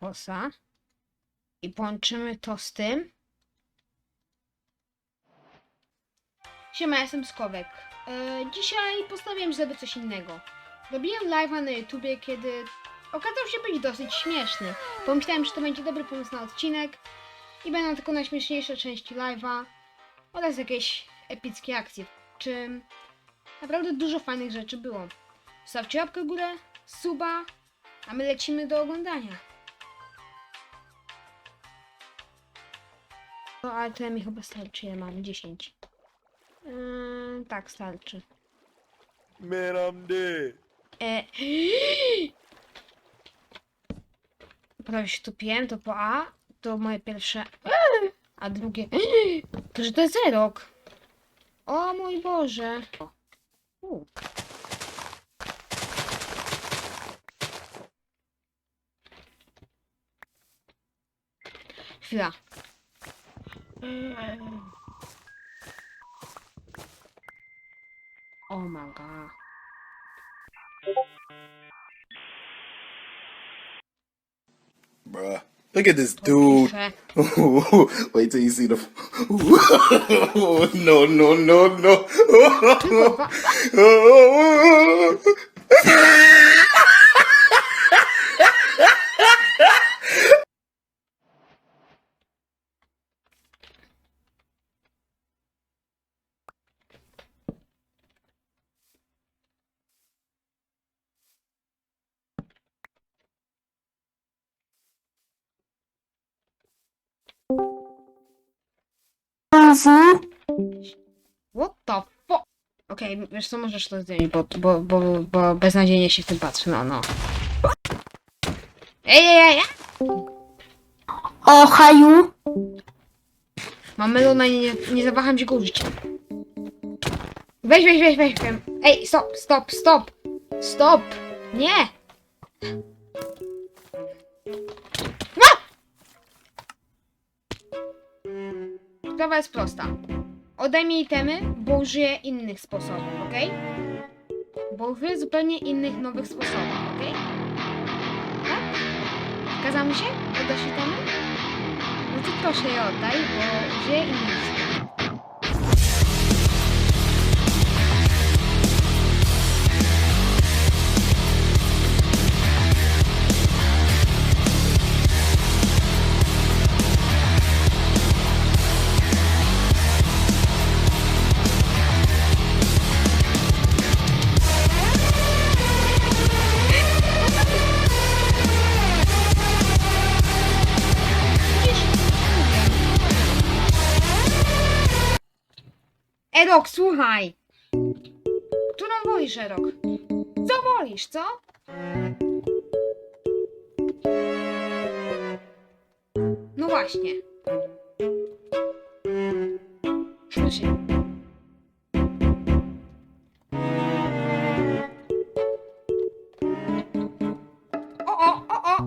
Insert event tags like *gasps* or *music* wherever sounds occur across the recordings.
kosa. I połączymy to z tym. Siema, ja jestem Skowek. E, dzisiaj postanowiłem zrobić coś innego. Robiłem live'a na YouTubie, kiedy okazał się być dosyć śmieszny. Pomyślałem, że to będzie dobry pomysł na odcinek i będą tylko najśmieszniejsze części live'a oraz jakieś epickie akcje, czym naprawdę dużo fajnych rzeczy było. Stawcie łapkę w górę, suba, a my lecimy do oglądania. No, ale tyle mi chyba starczy, ja mam 10. Yy, tak, starczy. Dead. E... *gasps* Prawie się tupiłem, to po A, to moje pierwsze, a drugie, *gasps* to że to jest zerok. O mój Boże. U. Chwila. *sighs* Oh my god. Bruh. Look at this dude. *laughs* Wait till you see the. *laughs* no, no, no, no. *laughs* What the fuck? Okej, wiesz co, możesz to zdjąć, bo, bo, bo, bo beznadziejnie się w tym patrzy, no, no. Ej, ej, ej! O, Haju! Mam melona i nie, nie zawaham się go użyć. Weź, weź, weź, weź, weź. Ej, stop, stop, stop! Stop! Nie! A! Sprawa jest prosta. Odejmij itemy, bo użyję innych sposobów, ok? Bo użyję zupełnie innych, nowych sposobów, ok? Tak? Zgadza mi się? Oddasz itemy? No to proszę je oddaj, bo użyję innych sposobów. Erok, słuchaj! Którą wolisz, Erok? Co wolisz, co? No właśnie. Znaczy... O, o, o, o!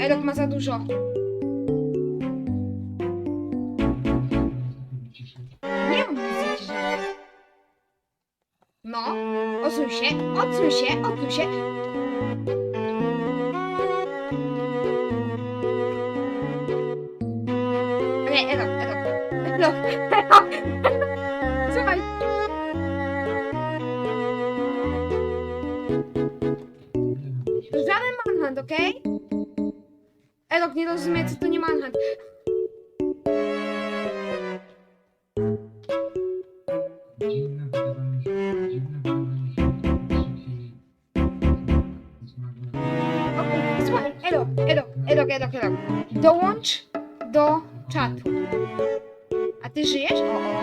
Erok ma za dużo. Odsuń się, odsuń się, odsuń się. Okej, Erok, Erok, Erok, Erok. Słuchaj. Żaden manhunt, okej? Erok nie rozumie, co to nie manhunt. Erok, Erok. Dołącz do czatu. A ty żyjesz? O, o.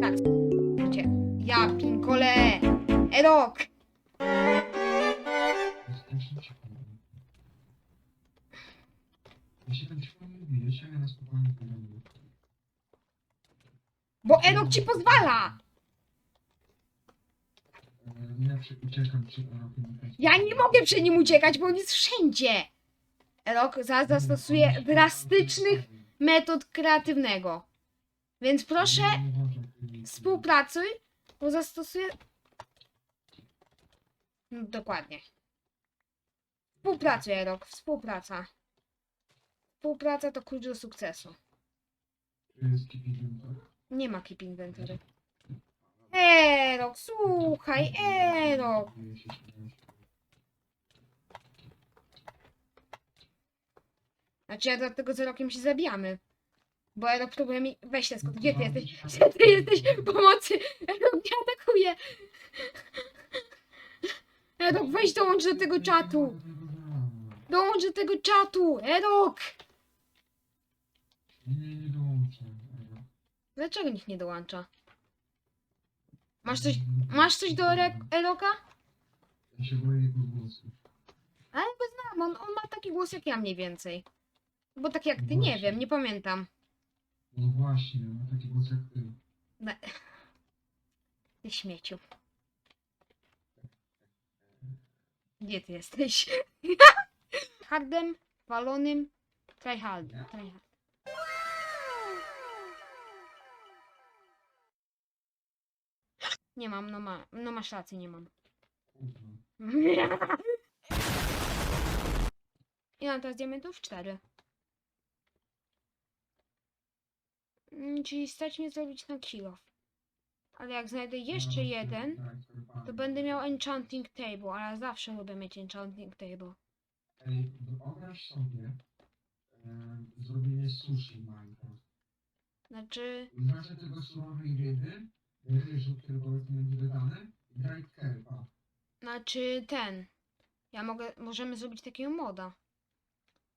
Tak. Ja, pinkole. Erok. Strasznie się podoba. Ja się tak szybko nie bijesz, a ja na spokojnie podaję. Bo Erok ci pozwala. Ja przy, uciekam przed. Ja nie mogę przed nim uciekać, bo on jest wszędzie. Erok zaraz zastosuje drastycznych metod kreatywnego. Więc proszę, współpracuj, bo zastosuję No, dokładnie. Współpraca, Erok, współpraca. Współpraca to klucz do sukcesu. Nie ma keep inventory. Erok, słuchaj, Erok. Się. Znaczy, ja dlatego z Erokiem się zabijamy. Bo Erok próbuje mi... Weź te skąd, gdzie ty jesteś? *laughs* Gdzie ty jesteś? Pomocy! Erok mnie atakuje! Erok, weź dołącz do tego czatu! Dołącz do tego czatu! Erok! Dlaczego nikt nie dołącza? Masz coś, masz coś do Eroka? Ja się boję jego głosu. Ale go znam, on, on ma taki głos jak ja mniej więcej. Bo tak jak ty, nie wiem, nie pamiętam. No właśnie, ma taki głos jak ty. Ne- Ty śmieciu. Gdzie ty jesteś? *laughs* Hardem, walonym, tryhardem. tryhard. Nie mam, no, ma, no masz rację, nie mam. Ile mam teraz diamentów? Cztery. Mm, Czyli stać mnie zrobić na kilo. Ale jak znajdę jeszcze jeden, to będę miał enchanting table, ale zawsze lubię mieć enchanting table. Ej, wyobraź sobie e, zrobienie sushi w Minecraft. Znaczy, Znacie tego surowej ryby, ryżu, który powiedzmy będzie dodany, i dried kerpa. znaczy ten. Ja mogę, możemy zrobić takiego moda.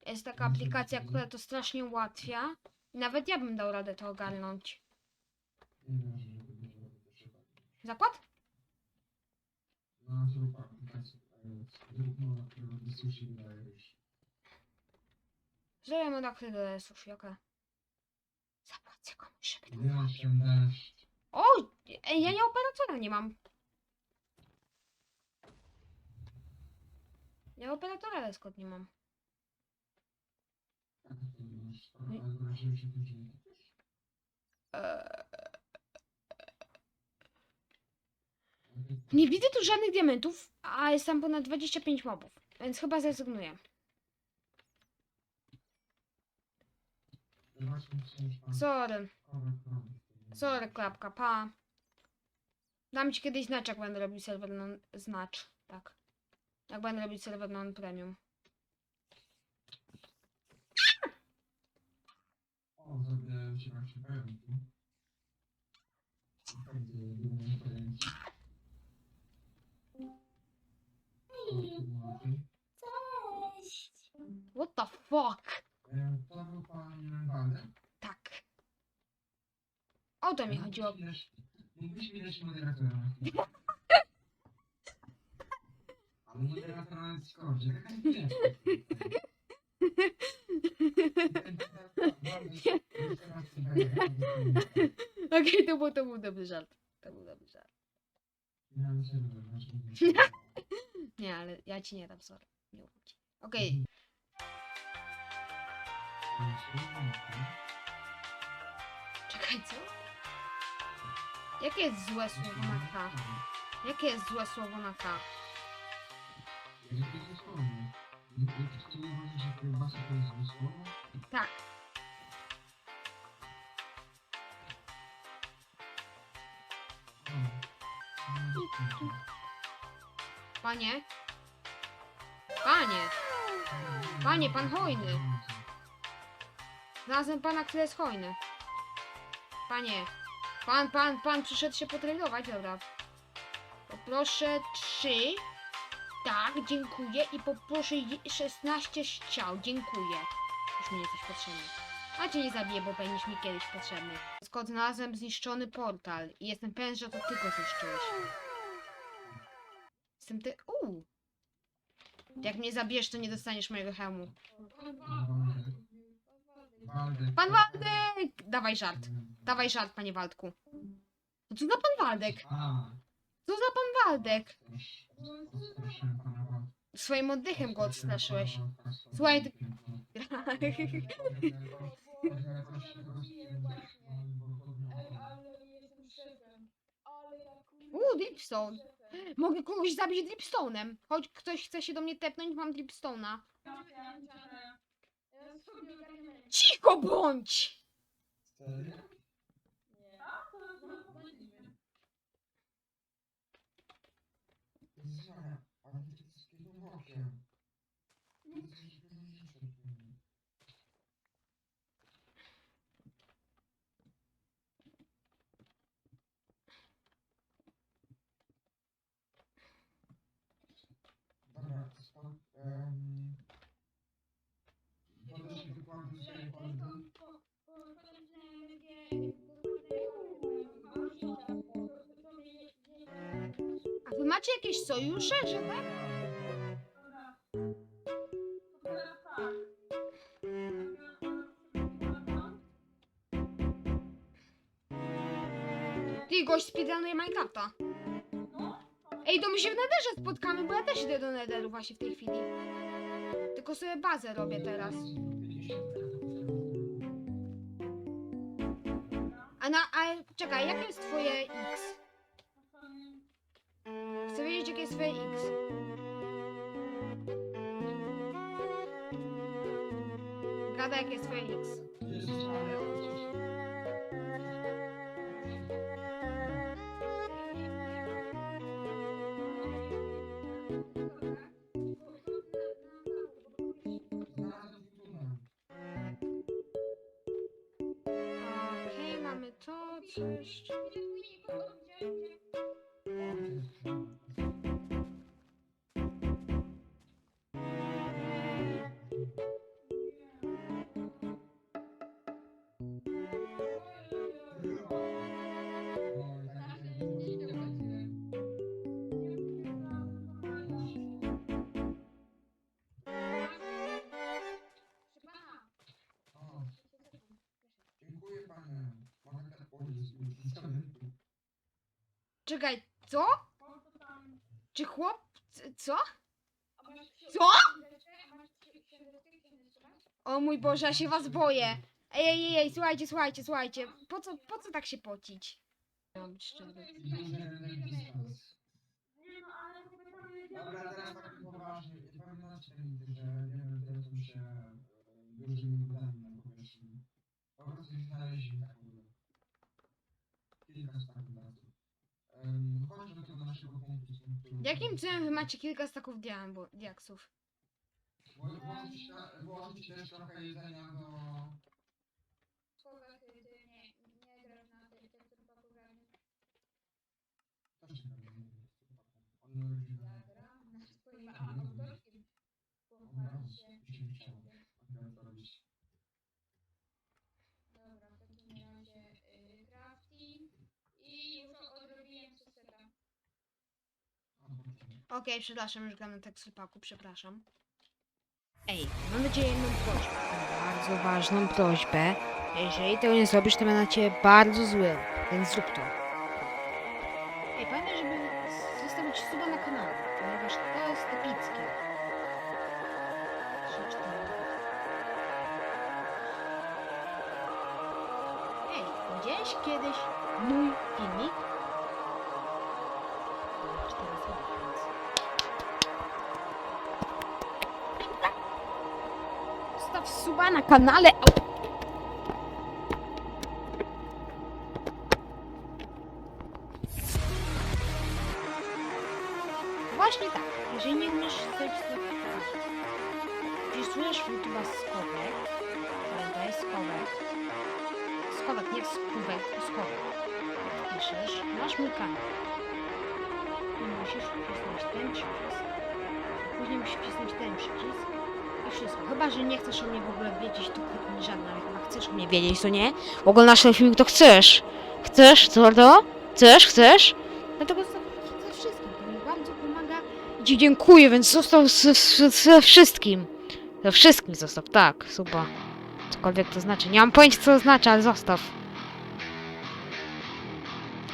Jest taka aplikacja, która to strasznie ułatwia. I nawet ja bym dał radę to ogarnąć. Nie wiem, że to będzie robić to trzeba. Zakład? No, zrób aplikację, e, zrób moda, który robi sushi wydaje. Zrobię moda, który dodaje sushi, okej. Zapłacę komuś, żeby to deszcz. O! Ej, ja nie operatora nie mam. Ja operatora Lescott nie mam. Eee, nie widzę tu żadnych diamentów, a jest tam ponad 25 mobów, więc chyba zrezygnuję. Sorry. Sorry, klapka, pa. Dam ci kiedyś znać, jak będę robił serwer non... Znacz, tak. Jak będę robić serwer non-premium. O, zrobiłem się właśnie pająki. Chodziło. Mógłbyś mi dać moderatora? Ale moderatora na Discordzie, taka nie Okej, to, był, to był dobry żart. To był dobry żart. *laughs* Nie, ale ja ci nie dam, sorry. Nie ci. Okej, czekaj, co? Jakie jest złe słowo na K? Jakie jest złe słowo na K? Tak. Panie? Panie! Panie, pan hojny. Znalazłem pana, który jest hojny. Panie. Pan, pan, pan przyszedł się potrenować, dobra. Poproszę trzy. Tak, dziękuję. I poproszę je- 16 ściał. Dziękuję. Już mi jesteś potrzebny. A cię nie zabiję, bo będziesz mi kiedyś potrzebny. Skąd znalazłem zniszczony portal i jestem pewien, że to ty go zniszczyłeś. Jestem ty... Uuu. Jak mnie zabijesz, to nie dostaniesz mojego hełmu. Pan Waldek! Dawaj żart. Dawaj żart, panie Waldku. No co za pan Waldek? A, Co za pan Waldek? proszę pana Waldka. Swoim oddechem go odstraszyłeś. Słuchaj, ty- *laughs* Uuu, Deepstone. Mogę kogoś zabić dripstone'em. Choć ktoś chce się do mnie tepnąć, mam dripstone'a. Cicho bądź! Serio? Jezus Maria, ale ty jesteś takim macie jakieś sojusze, że tak? Ty, gość speedrunuje Minecrafta. Ej, to my się w Netherze spotkamy, bo ja też idę do Netheru właśnie w tej chwili. Tylko sobie bazę robię teraz. A na, a czekaj, jakie jest twoje X? Jest twoje X. Gada, jest twoje. Okej, mamy to, co jeszcze? Czekaj, co? Czy chłop... Co? Co? O mój Boże, ja się was boję. Ej, ej, ej, słuchajcie, słuchajcie, słuchajcie. Po co, po co tak się pocić? Miałam być szczery. Dobra, teraz tak poważnie. Nie pamiętacie że nie teraz tu się e, dużymi budami na powierzchni. Po prostu ich znaleźli tak mówię. Kilka staków razy. Um, chodźmy do naszego punktu. z punktu- Jakim cudem wy macie kilka staków diambo- diaksów? Wło- Włożyć, na- włożyć też trochę jedzenia do... Nie to taką. On nie lubi Dobra, mi się chciało. Akurat to robić. Dobra, w takim razie y, crafting i już odrobiłem seseta. A, poczekaj. Okej, przepraszam, już gram na tekstpaku, przepraszam. Ej, mam do ciebie jedną prośbę. Bardzo ważną prośbę. Jeżeli tego nie zrobisz, to będę na ciebie bardzo zły, więc zrób to. Ej, pamiętaj, żeby zostawić suba na kanale, ponieważ to jest epickie. Trzy, cztery. Ej, widziałeś kiedyś mój filmik? Suba na kanale. Właśnie tak. Jeżeli nie umiesz coś wpisujesz w YouTube'a skowek. Pamiętaj, skowek. Skowek, nie skówek, skowek. Wpiszesz, masz mój kanał. I musisz wcisnąć ten przycisk. Później musisz wcisnąć ten przycisk wszystko. Chyba, że nie chcesz o mnie w ogóle wiedzieć, to kliknij żadna, ale chyba chcesz o mnie wiedzieć, to nie? Oglądasz ten filmik, to chcesz. Chcesz, co to? Chcesz, chcesz? Dlatego zostaw ze wszystkim, to mi bardzo pomaga. I ci dziękuję, więc ze, ze wszystkim. Ze wszystkim zostaw, tak, super. Cokolwiek to znaczy. Nie mam pojęcia, co to znaczy, ale zostaw.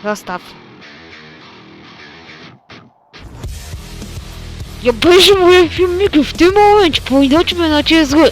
Zostaw. Ja obejrzę moje filmiki w tym momencie, powinno ci na ciebie zły.